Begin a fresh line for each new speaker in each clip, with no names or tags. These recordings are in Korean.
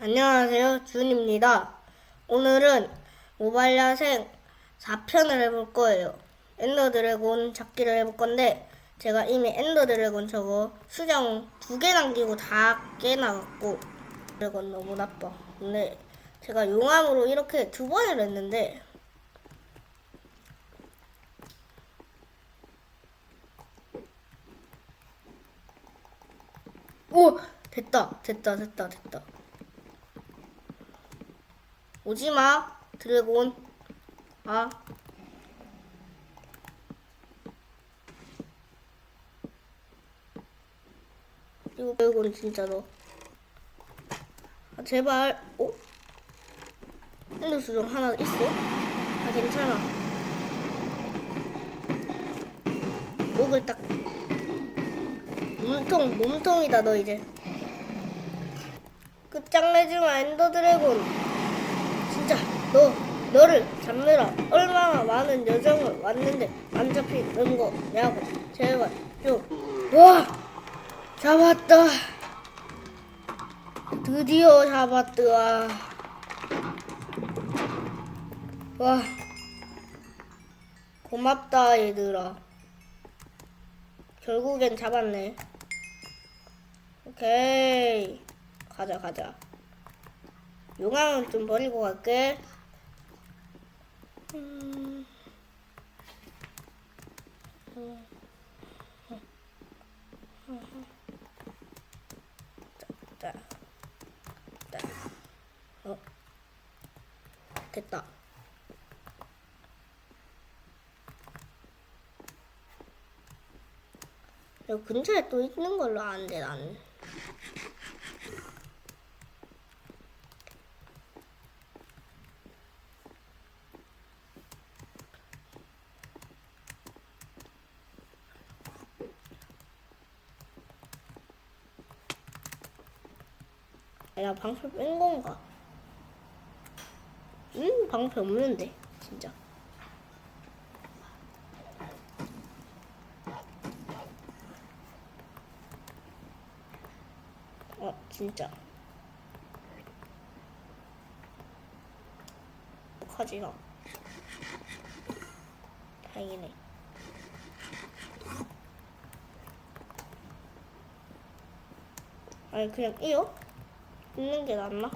안녕하세요. 준입니다. 오늘은 모바일 야생 4편을 해볼 거예요. 엔더 드래곤 잡기를 해볼 건데, 제가 이미 엔더 드래곤 저거 수정 두 개 남기고 다 깨나갔고, 드래곤 너무 나빠. 근데 제가 용암으로 이렇게 두 번을 했는데, 오! 됐다, 됐다, 됐다, 됐다. 오지마 드래곤. 아. 이거 드래곤 진짜 너. 아, 제발. 어? 핸드 수정 하나 있어? 아 괜찮아. 목을 딱. 몸통 몸통이다 너 이제. 끝장내지마 엔더 드래곤 너 너를 잡느라 얼마나 많은 여정을 왔는데 안 잡히는 거냐고 제발 좀와! 잡았다. 드디어 잡았다. 와. 고맙다 얘들아. 결국엔 잡았네. 오케이. 가자 가자. 용암은 좀 버리고 갈게. 됐다. 여기 근처에 또 있는 걸로 아는데 나는. 내가 방패 뺀 건가? 음, 방패 없는데, 진짜. 어, 진짜. 어떡하지, 나. 다행이네. 아니, 그냥 이요? 있는 게 낫나?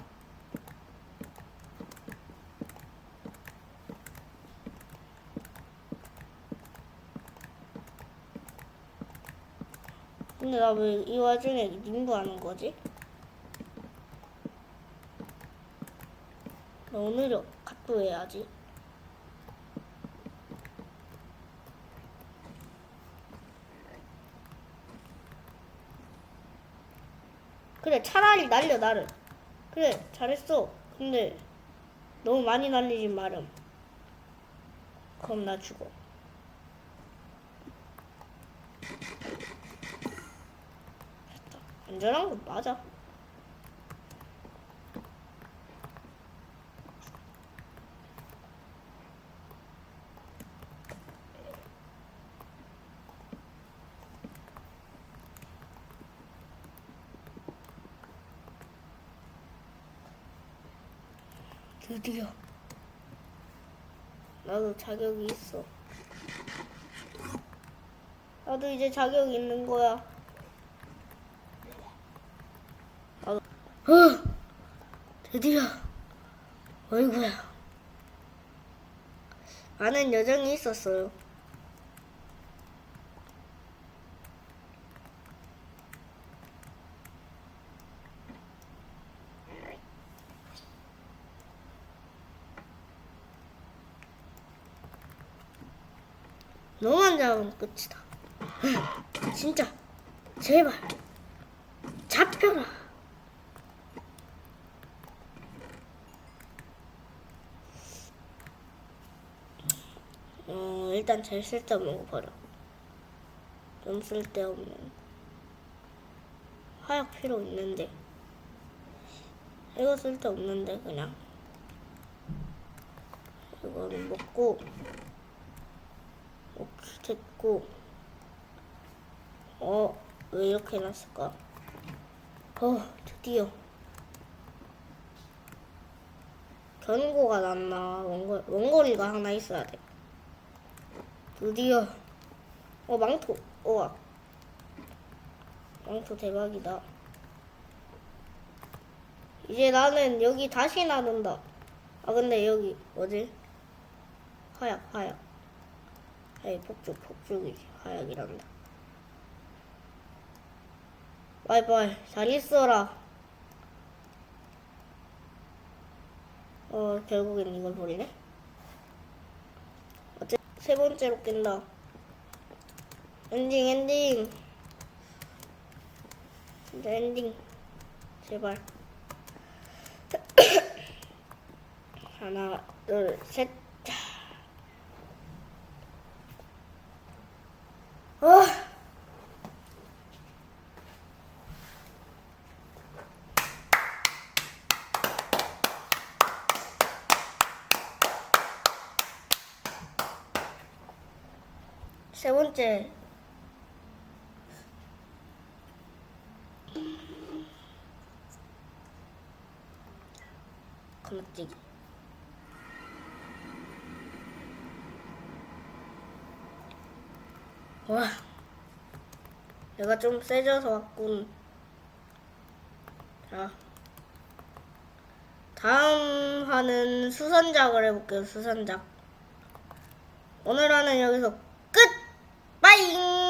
근데 나 왜 이 와중에 림부 하는 거지? 나 오늘은 각도 해야지. 그래 차라리 날려 나를. 그래 잘했어. 근데 너무 많이 날리지 마렴. 그럼 나 죽어. 안전한 건 맞아 드디어. 나도 자격이 있어. 나도 이제 자격이 있는 거야. 나도 어! 드디어 어이구야. 많은 여정이 있었어요 너만 잡으면 끝이다. 진짜 제발 잡혀라. 어 일단 제일 쓸데없는 거 버려. 좀 쓸데없는 화약 필요 있는데 이거 쓸데없는데 그냥 이거는 먹고 오케이 됐고. 어 왜 이렇게 해놨을까? 어 드디어. 견고가 낫나? 원거, 원거리가 하나 있어야 돼. 드디어. 어 망토. 우와. 망토 대박이다. 이제 나는 여기 다시 나눈다. 아 근데 여기 뭐지? 화약 화약 아니 폭죽 폭죽이지 화약이란다. 바이바이 잘 있어라. 어 결국엔 이걸 버리네? 어째 세 번째로 깬다. 엔딩 엔딩. 진짜 엔딩. 제발. 하나 둘셋 어. 세 번째 건너뛰기 와 내가 좀 세져서 왔군 자 다음 화는 수선작을 해볼게요 수선작 오늘 화는 여기서 끝! 빠잉!